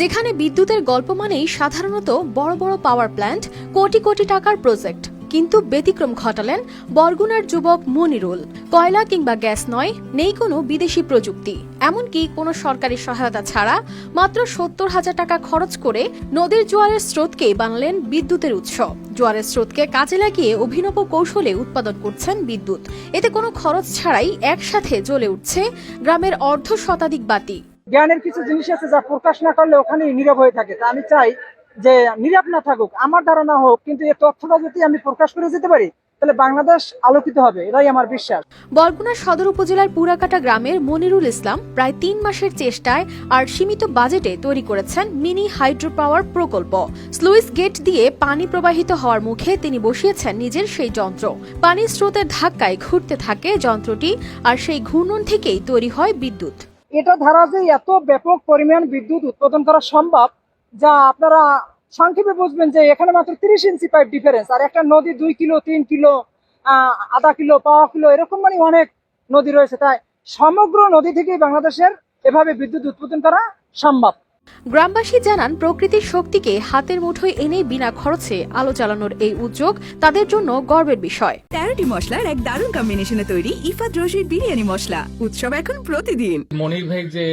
যেখানে বিদ্যুতের গল্প মানেই সাধারণত বড় বড় পাওয়ার প্ল্যান্ট কোটি কোটি টাকার প্রজেক্ট কিন্তু ব্যতিক্রম ঘটালেন বরগুনার যুবক মনিরুল। কয়লা কিংবা গ্যাস নয়, নেই কোনো বিদেশি প্রযুক্তি। এমনকি কোনো সরকারি সহায়তা ছাড়া মাত্র সত্তর হাজার টাকা খরচ করে নদীর জোয়ারের স্রোতকেই বানালেন বিদ্যুতের উৎস। জোয়ারের স্রোতকে কাজে লাগিয়ে অভিনব কৌশলে উৎপাদন করছেন বিদ্যুৎ। এতে কোনো খরচ ছাড়াই একসাথে জ্বলে উঠছে গ্রামের অর্ধ শতাধিক বাতি। জ্ঞানের কিছু জিনিস আছে যা প্রকাশ না করলে ওখানে নীরব হয়ে থাকে। আমি চাই যে নীরব না থাকুক, আমার ধারণা হোক, কিন্তু এই তথ্যটা যদি আমি প্রকাশ করে যেতে পারি, তাহলে বাংলাদেশ আলোকিত হবে আমার বিশ্বাস। সদর উপজেলার পুরাকাটা গ্রামের মনিরুল ইসলাম প্রায় তিন মাসের চেষ্টায় আর সীমিত বাজেটে তৈরি করেছেন মিনি হাইড্রো পাওয়ার প্রকল্প। স্লুইস গেট দিয়ে পানি প্রবাহিত হওয়ার মুখে তিনি বসিয়েছেন নিজের সেই যন্ত্র। পানির স্রোতের ধাক্কায় ঘুরতে থাকে যন্ত্রটি, আর সেই ঘূর্ণন থেকেই তৈরি হয় বিদ্যুৎ। এটা ধারা যে এত ব্যাপক পরিমাণ বিদ্যুৎ উৎপাদন করা সম্ভব, যা আপনারা সংক্ষেপে বুঝবেন যে এখানে মাত্র তিরিশ ইঞ্চি পাইপ ডিফারেন্স আর একটা নদী দুই কিলো, তিন কিলো আধা কিলো, পাওয়া কিলো, এরকম মানে অনেক নদী রয়েছে। তাই সমগ্র নদী থেকেই বাংলাদেশের এভাবে বিদ্যুৎ উৎপাদন করা সম্ভব। গ্রামবাসী জানান প্রকৃতির শক্তিকে হাতের মুঠোয় এনে বিনা খরচে আলো চালানোর এই উদ্যোগ তাদের জন্য গর্বের বিষয়। তেরোটি মশলার এক দারুণ কম্বিনেশনে তৈরি ইফাত রশির বিরিয়ানি মশলা। উৎসব এখন প্রতিদিন। মনির ভাই যে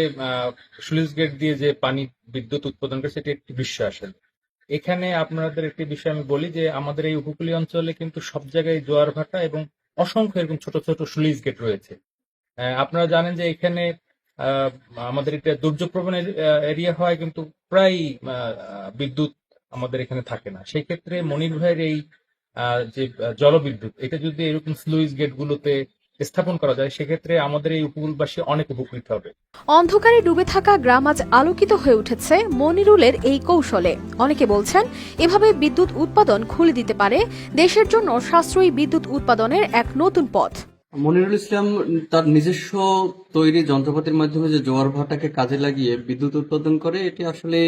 স্লুইস গেট দিয়ে যে পানি বিদ্যুৎ উৎপাদন করে সেটি একটি বিশ্ব আসলে। এখানে আপনাদের একটি বিষয় আমি বলি যে আমাদের এই উপকূলীয় অঞ্চলে কিন্তু সব জায়গায় জোয়ার ভাটা এবং অসংখ্য এরকম ছোট ছোট স্লুইস গেট রয়েছে। আহ, আপনারা জানেন যে এখানে আমাদের এটা দুর্যোগ প্রবণ এরিয়া হয়, কিন্তু প্রায় বিদ্যুৎ আমাদের এখানে থাকে না। সেই ক্ষেত্রে মনির ভাইয়ের এই যে জলবিদ্যুৎ, এটা যদি এরকম স্লুইস গেট গুলোতে স্থাপন করা যায়, সেক্ষেত্রে আমাদের এই উপকূলবাসী অনেক উপকৃত হবে। অন্ধকারে ডুবে থাকা গ্রাম আজ আলোকিত হয়ে উঠেছে মনিরুলের এই কৌশলে। অনেকে বলছেন, এভাবে বিদ্যুৎ উৎপাদন খুলে দিতে পারে, দেশের জন্য সাশ্রয়ী বিদ্যুৎ উৎপাদনের এক নতুন পথ। মনিরুল ইসলাম, তার নিজস্ব তৈরি যন্ত্রপাতির মাধ্যমে যে জোয়ার ভাটাকে কাজে লাগিয়ে বিদ্যুৎ উৎপাদন করে, এটি আসলে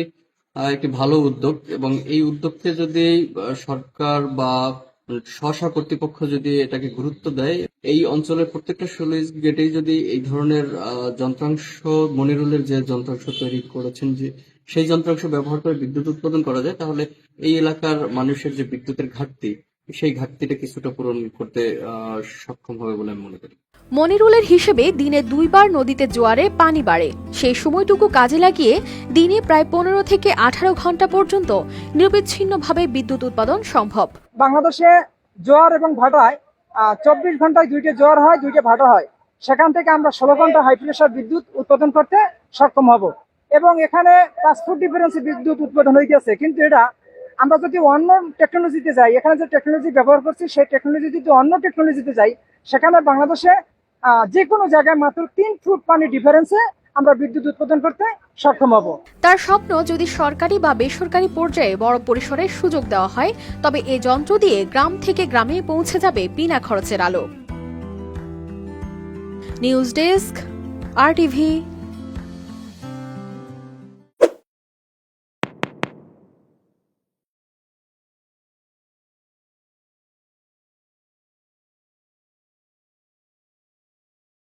একটি ভালো উদ্যোগ। এবং এই উদ্যোগকে যদি সরকার বা স্ব কর্তৃপক্ষ যদি এটাকে গুরুত্ব দেয়, এই অঞ্চলের প্রত্যেকটা স্লুইস গেটেই যদি এই ধরনের যন্ত্রাংশ, মনিরুলের যে যন্ত্রাংশ তৈরি করেছেন, যে সেই যন্ত্রাংশ ব্যবহার করে বিদ্যুৎ উৎপাদন করা যায়, তাহলে এই এলাকার মানুষের যে বিদ্যুতের ঘাটতি সেই ঘাটতিটা কিছুটা পূরণ করতে সক্ষম হবে বলে আমি মনে করি। মনিরুলের হিসেবে দিনে দুইবার নদীতে জোয়ারে পানি বাড়ে। সেই সময়টুকু কাজে লাগিয়ে দিনে প্রায় পনেরো থেকে আঠারো ঘণ্টা পর্যন্ত নিরবিচ্ছিন্নভাবে বিদ্যুৎ উৎপাদন সম্ভব। বাংলাদেশে জোয়ার এবং ভাটায় চব্বিশ ঘন্টায় দুইটা জোয়ার হয় দুইটা ভাটা হয়। সেখান থেকে আমরা ষোলো ঘণ্টা হাই প্রেশার বিদ্যুৎ উৎপাদন করতে সক্ষম হব। এবং এখানে পাঁচ ফুট ডিফারেন্সে বিদ্যুৎ উৎপাদন হইতেছে কিন্তু এটা আমরা যদি অন্য টেকনোলজিতে যাই, এখানে যে টেকনোলজি ব্যবহার করছি, সেই টেকনোলজি যদি অন্য টেকনোলজিতে যাই, সেখানে বাংলাদেশে যে কোনো জায়গায় মাত্র তিন ফুট পানি ডিফারেন্সে আমরা বিদ্যুৎ উৎপাদন করতে সক্ষম হব। তার স্বপ্ন, যদি সরকারি বা বেসরকারি পর্যায়ে বড় পরিসরে সুযোগ দেওয়া হয়, তবে এ যন্ত্র দিয়ে গ্রাম থেকে গ্রামে পৌঁছে যাবে বিনা খরচের আলো। News desk, R TV.